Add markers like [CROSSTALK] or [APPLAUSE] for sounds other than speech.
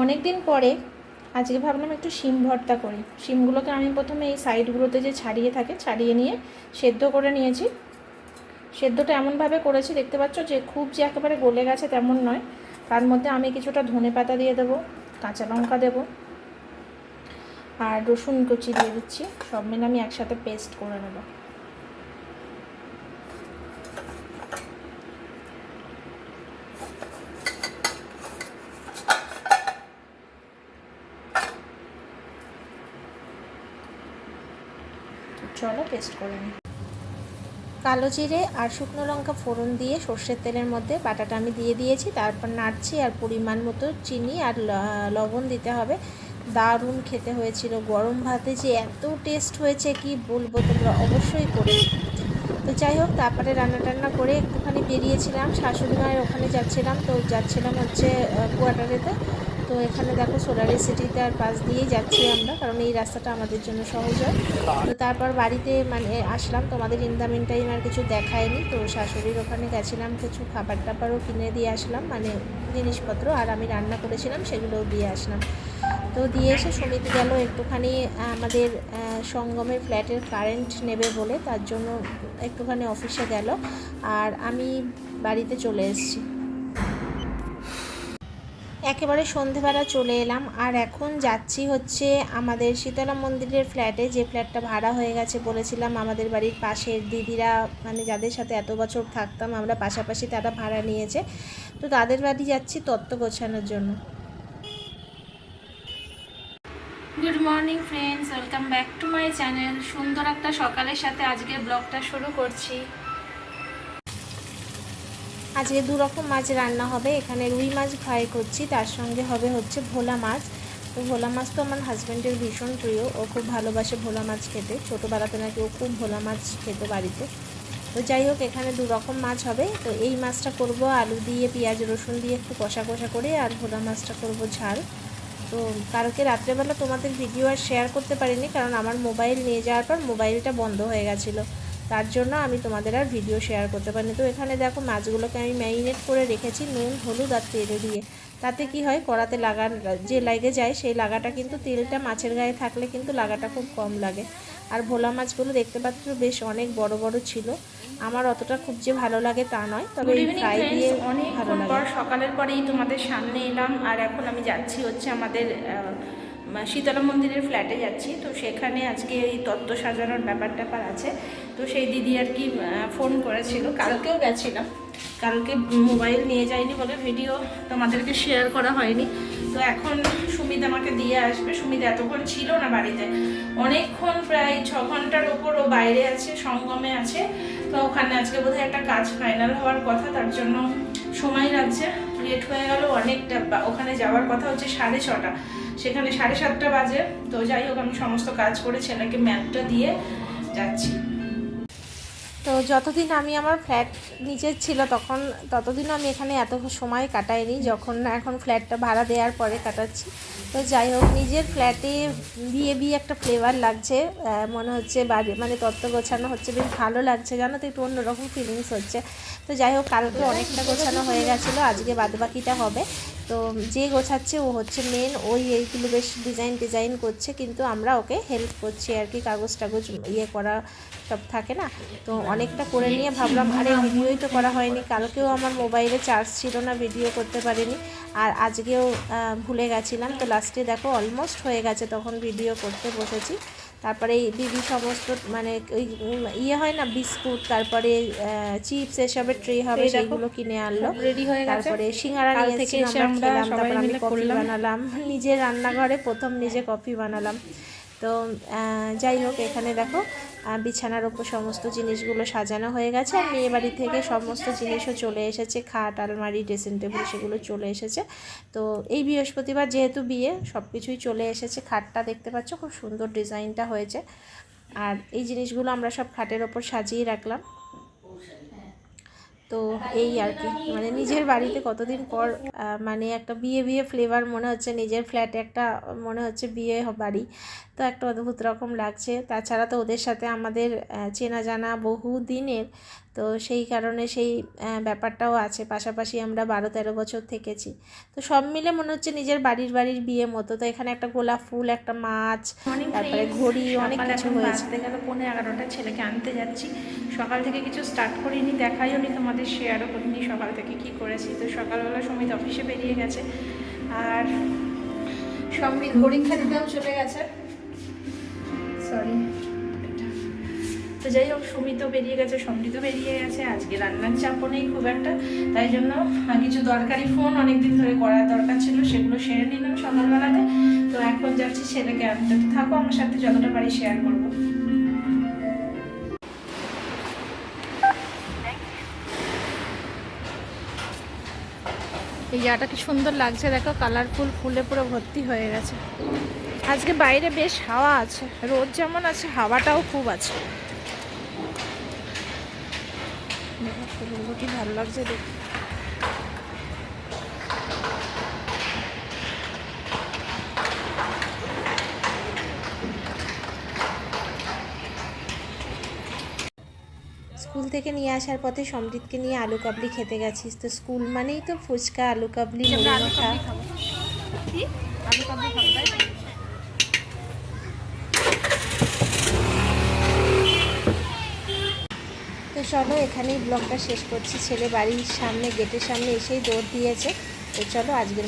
অনেক দিন পরে আজকে ভাবলাম একটু শিম ভর্তা করি। শিমগুলোকে আমি প্রথমে এই সাইডগুলোতে যে ছাড়িয়ে থাকে, ছাড়িয়ে নিয়ে সেদ্ধ করে নিয়েছি। সেদ্ধটা এমনভাবে করেছি, দেখতে পাচ্ছ যে খুব যে একেবারে গলে গেছে তেমন নয়। তার মধ্যে আমি কিছুটা ধনে পাতা দিয়ে দেবো, কাঁচা লঙ্কা দেবো, আর রসুন কুচি দিয়ে দিচ্ছি। সব মিলে আমি একসাথে পেস্ট করে নেব। চলো পেস্ট করে নিই কালো জিরে আর শুকনো লঙ্কা ফোড়ন দিয়ে সর্ষের তেলের মধ্যে বাটাটা আমি দিয়ে দিয়েছি। তারপর নাড়ছি আর পরিমাণ মতো চিনি আর লবণ দিতে হবে। দারুণ খেতে হয়েছিল। গরম ভাতে যে এত টেস্ট হয়েছে, কি বলব তোমরা অবশ্যই করে তো যাই হোক, তারপরে রান্না টান্না করে একটুখানি বেরিয়েছিলাম। শাশুড়ি মায়ের ওখানে যাচ্ছিলাম। তো যাচ্ছিলাম হচ্ছে কোয়ার্টারেতে তো এখানে দেখো সোলারি সিটিতে আর পাশ দিয়েই যাচ্ছি আমরা, কারণ এই রাস্তাটা আমাদের জন্য সহজ হয়। তো তারপর বাড়িতে মানে আসলাম, তোমাদের ইনদামিন টাইম আর কিছু দেখায়নি। তো শাশুড়ির ওখানে গেছিলাম, কিছু খাবার টাবারও কিনে দিয়ে আসলাম মানে জিনিসপত্র আর আমি রান্না করেছিলাম, সেগুলোও দিয়ে আসলাম। তো দিয়ে এসে সমিতি গেল একটুখানি, আমাদের সঙ্গমের ফ্ল্যাটের কারেন্ট নেবে বলে, তার জন্য একটুখানি অফিসে গেল। আর আমি বাড়িতে চলে এসেছি। একেবারে সন্ধেবেলা চলে এলাম। আর এখন যাচ্ছি হচ্ছে আমাদের শীতলা মন্দিরের ফ্ল্যাটে যে ফ্ল্যাটটা ভাড়া হয়ে গেছে বলেছিলাম আমাদের বাড়ির পাশের দিদিরা মানে যাদের সাথে এত বছর থাকতাম, আমরা পাশাপাশি তারা ভাড়া নিয়েছে। তো তাদের বাড়ি যাচ্ছি তত্ত্ব গোছানোর জন্য। Good morning friends welcome back to my channel সুন্দর একটা সকালের সাথে আজকের ব্লগটা শুরু করছি। আজকে দু রকম মাছ রান্না হবে। এখানে রুই মাছ ফ্রাই করছি, তার সঙ্গে হবে হচ্ছে ভোলা মাছ। তো ভোলা মাছ তো আমার হাজব্যান্ডের ভীষণ প্রিয়, ও খুব ভালোবাসে ভোলা মাছ খেতে। ছোটোবেলাতে নাকি ও খুব ভোলা মাছ খেত বাড়িতে। তো যাই হোক, এখানে দু রকম মাছ হবে। তো এই মাছটা করব আলু দিয়ে, পেঁয়াজ, রসুন দিয়ে একটু কষা কষা করে, আর ভোলা মাছটা করব ঝাল। তো কালকে রাত্রেবেলা তোমাদের ভিডিও আর শেয়ার করতে পারিনি, কারণ আমার মোবাইল নিয়ে যাওয়ার পর মোবাইলটা বন্ধ হয়ে গেছিল। তার জন্য আমি তোমাদের আর ভিডিও শেয়ার করতে পারিনি। তো এখানে দেখো মাছগুলোকে আমি ম্যারিনেট করে রেখেছি নুন হলুদ আর তেলে দিয়ে। তাতে কি হয় কড়াতে লাগা যে লাগে যায় সেই লাগাটা কিন্তু তেলটা মাছের গায়ে থাকলে কিন্তু লাগাটা খুব কম লাগে। আর ভোলা মাছগুলো দেখতে পাচ্ছ বেশ অনেক বড় বড় ছিল। আমার অতটা খুব যে ভালো লাগে তা নয় তবে ফ্রাই দিয়ে অনেক ভালো লাগে। সকালের পরেই তোমাদের সামনে এলাম। আর এখন আমি যাচ্ছি হচ্ছে আমাদের শীতলা মন্দিরের ফ্ল্যাটে যাচ্ছি। তো সেখানে আজকে এই তত্ত্ব সাজানোর ব্যাপার ট্যাপার আছে। তো সেই দিদি আর কি ফোন করেছিল। কালকেও গেছিলাম। কালকে মোবাইল নিয়ে যাইনি বলে ভিডিও তোমাদেরকে শেয়ার করা হয়নি। তো এখন সুমিত আমাকে দিয়ে আসবে। সুমিত এতক্ষণ ছিল না বাড়িতে। অনেকক্ষণ প্রায় ছ ঘণ্টার ওপর ও বাইরে আছে, সঙ্গমে আছে। তো ওখানে আজকে বোধহয় একটা কাজ ফাইনাল হওয়ার কথা, তার জন্য সময় লাগছে। লেট হয়ে গেল, অনেকটা ওখানে যাওয়ার কথা হচ্ছে সাড়ে ছটা। সেখানে সাড়ে সাতটা বাজে। তো যাই হোক, আমি সমস্ত কাজ করে ছেলেকে ম্যাপটা দিয়ে যাচ্ছি। তো যতদিন আমি আমার ফ্ল্যাট নিচের ছিল তখন ততদিন আমি এখানে এত সময় কাটাইনি, যখন এখন ফ্ল্যাটটা ভাড়া দেওয়ার পরে কাটাচ্ছি। তো যাই হোক, নিজের ফ্ল্যাটে বিয়ে বিয়ে একটা ফ্লেভার লাগছে মনে হচ্ছে বাড়ি মানে তত্ত্ব গোছানো হচ্ছে, বেশ ভালো লাগছে, জানো তো একটু অন্যরকম ফিলিংস হচ্ছে। তো যাই হোক কালকে অনেকটা গোছানো হয়ে গেছিল, আজকে বাদবাকিটা হবে। তো যে গোছাচ্ছে ও হচ্ছে মেন ওই এইগুলো বেশ ডিজাইন ডিজাইন করছে, কিন্তু আমরা ওকে হেল্প করছি আর কি, কাগজ টাগজ ইয়ে করা সব থাকে না? তো অনেকটা করে নিয়ে ভাবলাম, আরে ভিডিওই তো করা হয়নি, কালকেও আমার মোবাইলে চার্জ ছিল না ভিডিও করতে পারিনি, আর আজকেও ভুলে গেছিলাম। তো লাস্টে দেখো অলমোস্ট হয়ে গেছে, তখন ভিডিও করতে বসেছি। তারপরে এই দিদি সমস্ত মানে ওই ইয়ে হয় না বিস্কুট তারপরে চিপস এসবের ট্রে হবে সেগুলো কিনে আনলো। রেডি হয়ে গেছে। তারপরে সিঙ্গারা নিয়ে থেকে খেলাম সবাই তারপর আমি মিলে কফি বানালাম [LAUGHS] নিজের রান্নাঘরে প্রথম নিজে কফি বানালাম। তো যাই হোক এখানে দেখো বিছানার ওপর সমস্ত জিনিসগুলো সাজানো হয়ে গেছে। আর মেয়ে বাড়ি থেকে সমস্ত জিনিসও চলে এসেছে। খাট, আলমারি, ড্রেসিং টেবিল সেগুলো চলে এসেছে। তো এই বৃহস্পতিবার যেহেতু বিয়ে সব কিছুই চলে এসেছে। খাটটা দেখতে পাচ্ছ, খুব সুন্দর ডিজাইনটা হয়েছে। আর এই জিনিসগুলো আমরা সব খাটের ওপর সাজিয়ে রাখলাম। তো এই আর কি মানে নিজের বাড়িতে কতদিন পর মানে একটা বিয়ে বিয়ে ফ্লেভার মনে হচ্ছে, নিজের ফ্ল্যাটে একটা মনে হচ্ছে বিয়ে বাড়ি। তো একটা অদ্ভুত রকম লাগছে। তাছাড়া তো ওদের সাথে আমাদের চেনা জানা বহু দিনের। তো সেই কারণে সেই ব্যাপারটাও আছে। পাশাপাশি আমরা বারো তেরো বছর থেকেছি। তো সব মিলে মনে হচ্ছে নিজের বাড়ির বাড়ির বিয়ে মতো। তো এখানে একটা গোলাপ ফুল একটা মাছ তারপরে ঘড়ি অনেক কিছু হয়েছে। গেল পৌনে এগারোটা ছেলেকে আনতে যাচ্ছি। সকাল থেকে কিছু স্টার্ট করিনি দেখাইও নি তোমাদের শেয়ারও করিনি সকাল থেকে কি করেছি। তো সকালবেলা সমিত অফিসে বেরিয়ে গেছে। আর সমৃদ্ধ পরীক্ষা দিতেও চলে গেছে। সরি তো যাই হোক সুমিতও বেরিয়ে গেছে সমৃদ্ধ বেরিয়ে গেছে। আজকে রান্নার চাপও নেই খুব একটা। তাই জন্য কিছু দরকারি ফোন অনেকদিন ধরে করার দরকার ছিল, সেগুলো সেরে নিলাম সকালবেলাতে। তো এখন যাচ্ছি ছেলেকে তো থাকো, আমার সাথে যতটা পারি শেয়ার করব। এই জায়গাটা কি সুন্দর লাগছে, দেখো। কালারফুল ফুলে পুরো ভর্তি হয়ে গেছে। আজকে বাইরে বেশ হাওয়া আছে। রোদ যেমন আছে হাওয়াটাও খুব আছে। ফুলগুলো কি ভালো লাগছে দেখতে। স্কুল থেকে নিয়ে আসার পথে সমৃদ্ধকে নিয়ে আলু কাবলি খেতে গেছিস। তো স্কুল মানেই তো ফুচকা আলু কাবলি আলু কাবলি খাব। আলু কাবলি খাব তাই তো? তো চলো, এখানেই ব্লগটা শেষ করছি। ছেলে বাড়ির সামনে, গেটের সামনে এসেই দৌড় দিয়েছে। তো চলো, আজকের